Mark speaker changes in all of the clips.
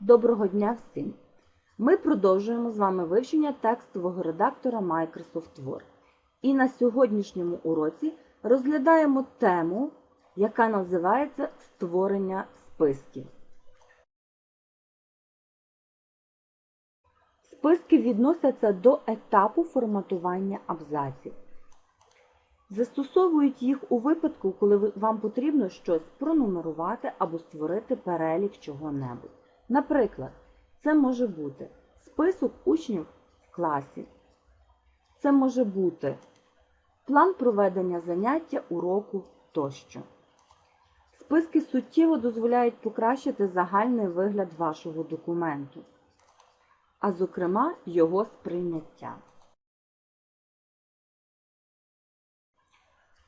Speaker 1: Доброго дня всім! Ми продовжуємо з вами вивчення текстового редактора Microsoft Word. І на сьогоднішньому уроці розглядаємо тему, яка називається Створення списків. Списки відносяться до етапу форматування абзаців. Застосовують їх у випадку, коли вам потрібно щось пронумерувати або створити перелік чого-небудь. Наприклад, це може бути список учнів в класі. Це може бути план проведення заняття, уроку тощо. Списки суттєво дозволяють покращити загальний вигляд вашого документу, а зокрема його сприйняття.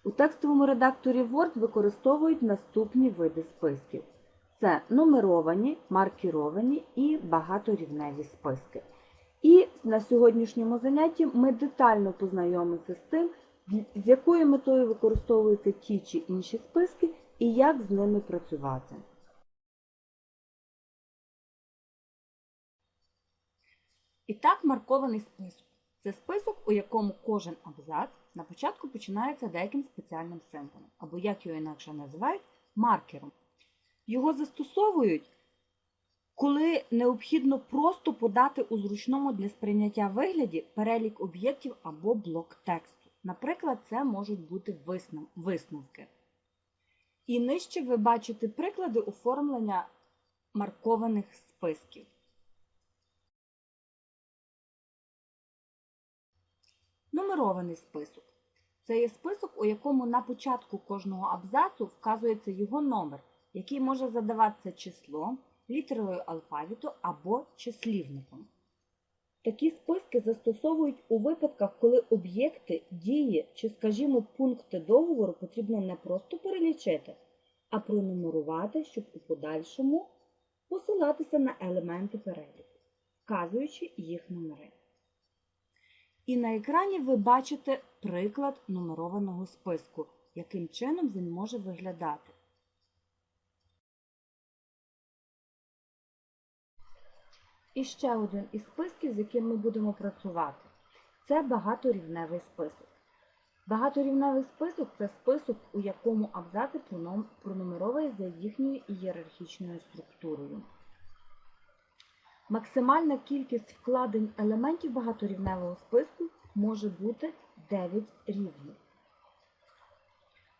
Speaker 1: У текстовому редакторі Word використовують наступні види списків. Це нумеровані, маркіровані і багаторівневі списки. І на сьогоднішньому занятті ми детально познайомимося з тим, з якою метою використовуються ті чи інші списки і як з ними працювати. І так, маркований список. Це список, у якому кожен абзац на початку починається деяким спеціальним символом, або як його інакше називають, маркером. Його застосовують, коли необхідно просто подати у зручному для сприйняття вигляді перелік об'єктів або блок тексту. Наприклад, це можуть бути висновки. І нижче ви бачите приклади оформлення маркованих списків. Нумерований список. Це є список, у якому на початку кожного абзацу вказується його номер, який може задаватися числом, літерою алфавіту або числівником. Такі списки застосовують у випадках, коли об'єкти, дії чи, скажімо, пункти договору потрібно не просто перелічити, а пронумерувати, щоб у подальшому посилатися на елементи переліку, вказуючи їх номери. І на екрані ви бачите приклад нумерованого списку, яким чином він може виглядати. І ще один із списків, з яким ми будемо працювати, це багаторівневий список. Багаторівневий список це список, у якому абзаци проном- за їхньою ієрархічною структурою. Максимальна кількість вкладень елементів багаторівневого списку може бути 9 рівнів.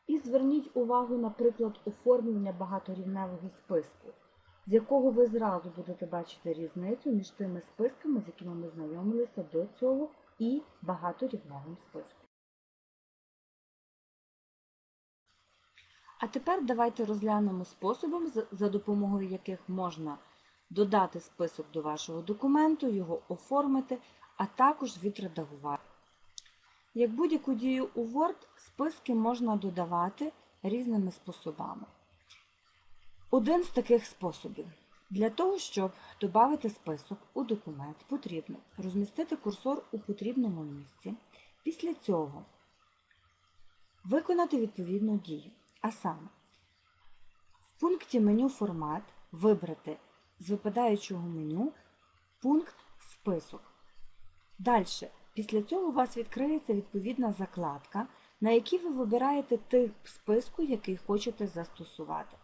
Speaker 1: І зверніть увагу, наприклад, оформлення багаторівневого списку, з якого ви зразу будете бачити різницю між тими списками, з якими ми знайомилися до цього, і багаторівневим списком. А тепер давайте розглянемо способом, за- допомогою яких можна додати список до вашого документу, його оформити, а також відредагувати. Як будь-яку дію у Word, списки можна додавати різними способами. Один з таких способів. Для того, щоб додати список у документ, потрібно розмістити курсор у потрібному місці. Після цього виконати відповідну дію. А саме, в пункті меню Формат вибрати з випадаючого меню пункт Список. Далі, після цього у вас відкриється відповідна закладка, на якій ви вибираєте тип списку, який хочете застосувати.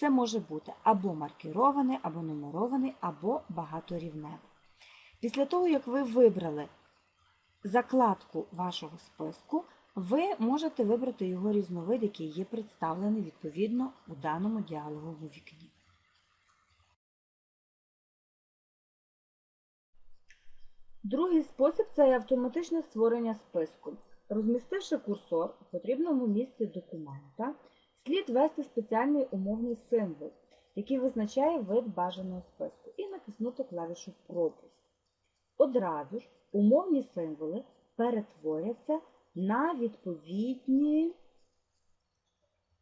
Speaker 1: Це може бути або маркірований, або нумерований, або багаторівневий. Після того, як ви вибрали закладку вашого списку, ви можете вибрати його різновид, який є представлений відповідно у даному діалоговому вікні. Другий спосіб це автоматичне створення списку. Розмістивши курсор у потрібному місці документа, слід ввести спеціальний умовний символ, який визначає вид бажаного списку, і натиснути клавішу Пропуск. Одразу ж умовні символи перетворяться на відповідні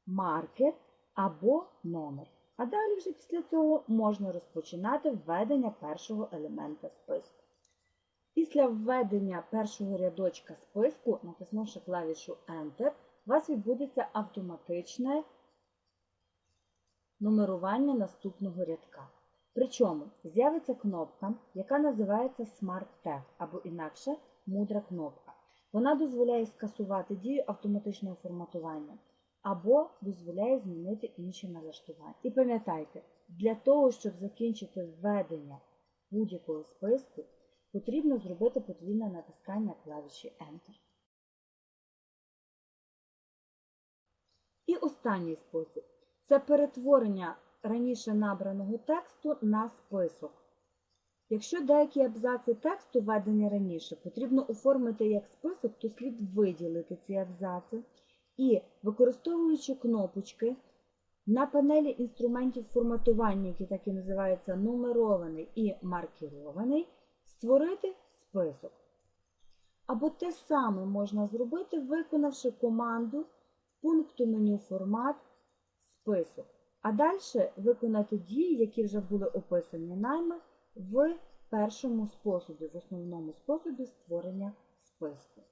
Speaker 1: маркер або номер. А далі вже після цього можна розпочинати введення першого елемента списку. Після введення першого рядочка списку, натиснувши клавішу Enter, у вас відбудеться автоматичне нумерування наступного рядка. Причому з'явиться кнопка, яка називається Smart Tag, або інакше мудра кнопка. Вона дозволяє скасувати дію автоматичного форматування або дозволяє змінити інші налаштування. І пам'ятайте, для того, щоб закінчити введення будь-якого списку, потрібно зробити подвійне натискання клавіші Enter. І останній спосіб це перетворення раніше набраного тексту на список. Якщо деякі абзаци тексту введені раніше, потрібно оформити як список, то слід виділити ці абзаци і, використовуючи кнопочки, на панелі інструментів форматування, які так і називаються нумерований і маркірований, створити список. Або те саме можна зробити, виконавши команду пункту меню Формат список. А далі виконати дії, які вже були описані нами в першому способі, в основному способі створення списку.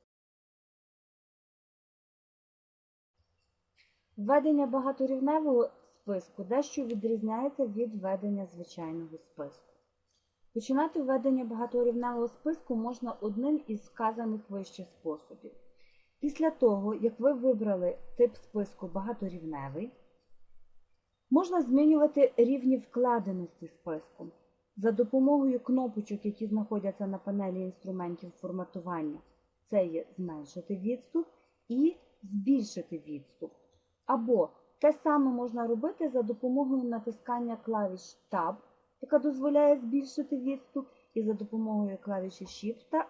Speaker 1: Введення багаторівневого списку дещо відрізняється від введення звичайного списку. Починати введення багаторівневого списку можна одним із вказаних вище способів. Після того, як ви вибрали тип списку багаторівневий, можна змінювати рівні вкладеності списку за допомогою кнопочок, які знаходяться на панелі інструментів форматування. Це є зменшити відступ і збільшити відступ. Або те саме можна робити за допомогою натискання клавіш Tab, яка дозволяє збільшити відступ, і за допомогою клавіші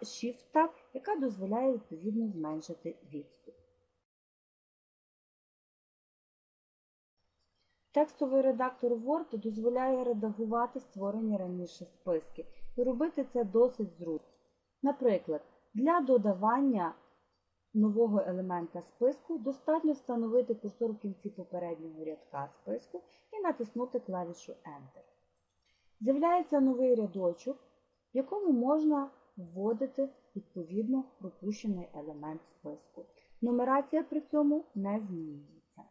Speaker 1: Shift-Tab, яка дозволяє відповідно зменшити відступ. Текстовий редактор Word дозволяє редагувати створені раніше списки. І робити це досить зручно. Наприклад, для додавання нового елемента списку достатньо встановити курсор в кінці попереднього рядка списку і натиснути клавішу Enter. З'являється новий рядочок, в якому можна вводити відповідно пропущений елемент списку. Нумерація при цьому не змінюється.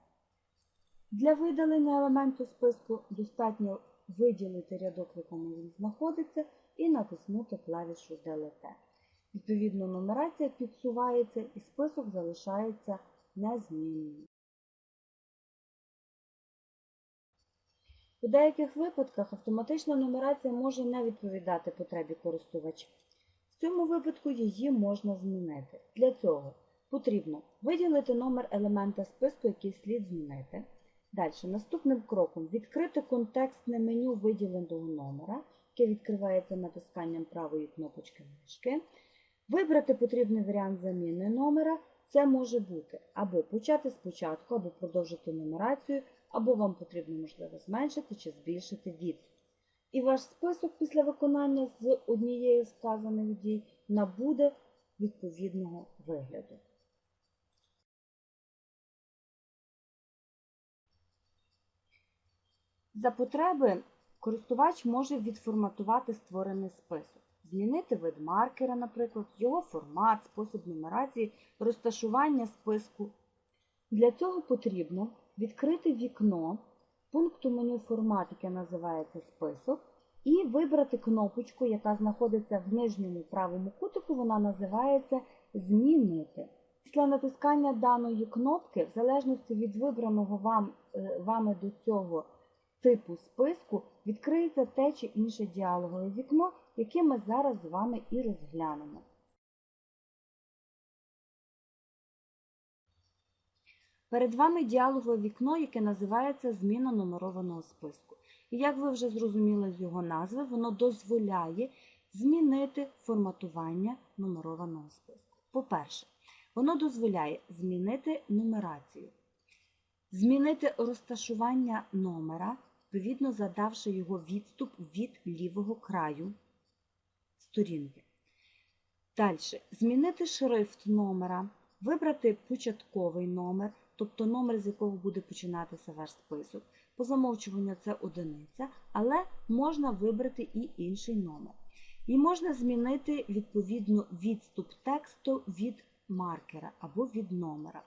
Speaker 1: Для видалення елементу списку достатньо виділити рядок, в якому він знаходиться, і натиснути клавішу Delete. Відповідно, нумерація підсувається і список залишається незмінним. У деяких випадках автоматична нумерація може не відповідати потребі користувача. В цьому випадку її можна змінити. Для цього потрібно виділити номер елемента списку, який слід змінити. Далі, наступним кроком відкрити контекстне меню виділеного номера, яке відкривається натисканням правої кнопочки мишки. Вибрати потрібний варіант заміни номера. Це може бути або почати спочатку, або продовжити нумерацію, або вам потрібно, можливо, зменшити чи збільшити відступ. І ваш список після виконання з однієї з вказаних дій набуде відповідного вигляду. За потреби користувач може відформатувати створений список, змінити вид маркера, наприклад, його формат, спосіб нумерації, розташування списку. Для цього потрібно відкрити вікно пункту меню формат, яке називається список, і вибрати кнопочку, яка знаходиться в нижньому правому кутику, вона називається Змінити. Після натискання даної кнопки, в залежності від вибраного вам, вами до цього типу списку, відкриється те чи інше діалогове вікно, яке ми зараз з вами і розглянемо. Перед вами діалогове вікно, яке називається Зміна нумерованого списку. І як ви вже зрозуміли з його назви, воно дозволяє змінити форматування нумерованого списку. По-перше, воно дозволяє змінити нумерацію, змінити розташування номера, відповідно задавши його відступ від лівого краю сторінки. Далі, змінити шрифт номера, вибрати початковий номер, тобто номер, з якого буде починатися ваш список. По замовчуванню це одиниця, але можна вибрати і інший номер. І можна змінити відповідно відступ тексту від маркера або від номера.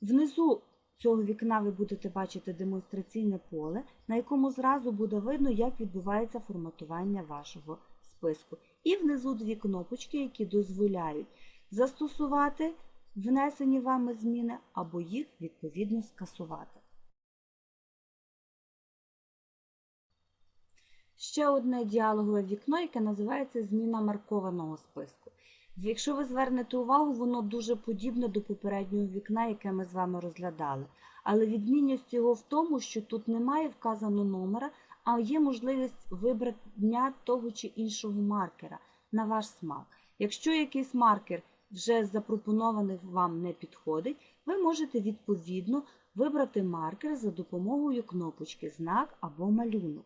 Speaker 1: Внизу цього вікна ви будете бачити демонстраційне поле, на якому зразу буде видно, як відбувається форматування вашого списку. І внизу дві кнопочки, які дозволяють застосувати внесені вами зміни або їх відповідно скасувати. Ще одне діалогове вікно, яке називається зміна маркованого списку. Якщо ви звернете увагу, воно дуже подібне до попереднього вікна, яке ми з вами розглядали. Але відмінність його в тому, що тут немає вказано номера, а є можливість вибрання того чи іншого маркера на ваш смак. Якщо якийсь маркер вже запропонований вам не підходить, ви можете відповідно вибрати маркер за допомогою кнопочки знак або малюнок.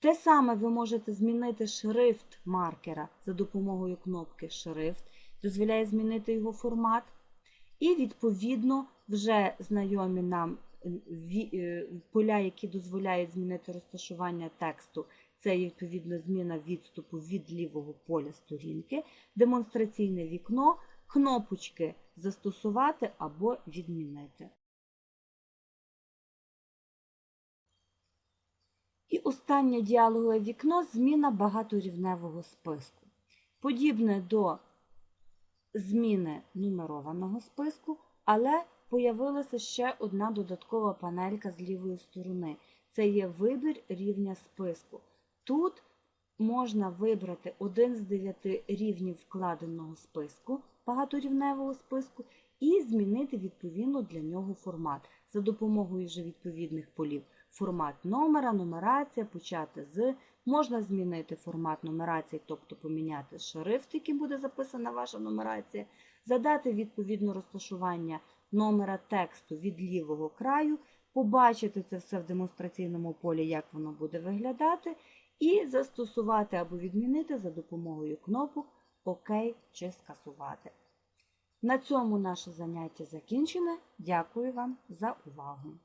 Speaker 1: Те саме ви можете змінити шрифт маркера за допомогою кнопки Шрифт, дозволяє змінити його формат. І, відповідно, вже знайомі нам поля, які дозволяють змінити розташування тексту, це є відповідно зміна відступу від лівого поля сторінки, демонстраційне вікно, кнопочки Застосувати або відмінити. І останнє діалогове вікно зміна багаторівневого списку. Подібне до зміни нумерованого списку, але появилася ще одна додаткова панелька з лівої сторони. Це є вибір рівня списку. Тут можна вибрати один з дев'яти рівнів вкладеного списку, багаторівневого списку, і змінити відповідно для нього формат за допомогою вже відповідних полів. Формат номера, нумерація, почати з. Можна змінити формат нумерації, тобто поміняти шрифт, який буде записана ваша нумерація, задати відповідно розташування номера тексту від лівого краю, побачити це все в демонстраційному полі, як воно буде виглядати, і застосувати або відмінити за допомогою кнопок ОК чи скасувати. На цьому наше заняття закінчено. Дякую вам за увагу!